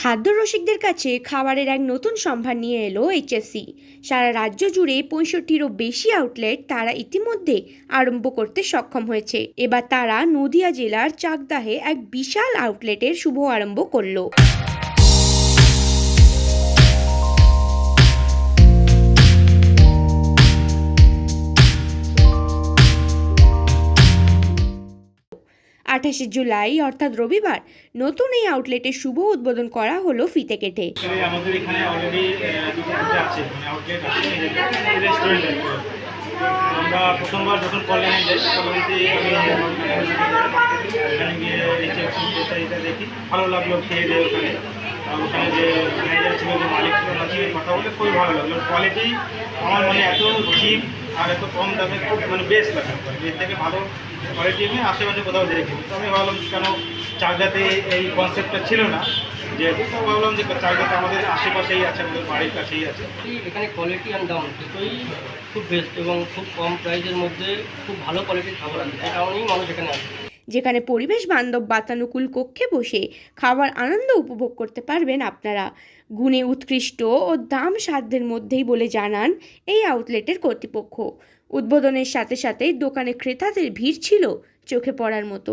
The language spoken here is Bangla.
খাদ্য রসিকদের কাছে খাবারের এক নতুন সম্ভার নিয়ে এলো এইচএসসি। সারা রাজ্য জুড়ে পঁয়ষট্টিরও বেশি আউটলেট তারা ইতিমধ্যে আরম্ভ করতে সক্ষম হয়েছে। এবার তারা নদিয়া জেলার চাকদাহে এক বিশাল আউটলেটের শুভ আরম্ভ করল। আঠাশে জুলাই, অর্থাৎ রবিবার, নতুন এই আউটলেটের শুভ উদ্বোধন করা হলো ফিতে কেটে। মানে ভালো লাগল ভালো লাগল। কোয়ালিটি আমার মানে এত চিপ আর এত কম দামে খুব মানে বেস্ট লাগল এর থেকে ভালো কোয়ালিটি আমি আশেপাশে কোথাও দেখি তো আমি ভাবলাম, কেন চাকদাতে এই কনসেপ্টটা ছিল না? যেহেতু তো ভাবলাম যে চাকদাতে আমাদের আশেপাশেই আছে, আমাদের বাড়ির কাছেই আছে। এখানে কোয়ালিটি অ্যান্ড দাম দুটোই খুব বেস্ট এবং খুব কম প্রাইসের মধ্যে খুব ভালো কোয়ালিটির খাবার আছে। এই কারণেই মানুষ এখানে আসে। যেখানে পরিবেশ বান্ধব বাতানুকূল কক্ষে বসে খাবার আনন্দ উপভোগ করতে পারবেন আপনারা। গুণে উৎকৃষ্ট ও দাম সাধ্যের মধ্যেই বলে জানান এই আউটলেটের কর্তৃপক্ষ। উদ্বোধনের সাথে সাথে দোকানে ক্রেতাদের ভিড় ছিল চোখে পড়ার মতো।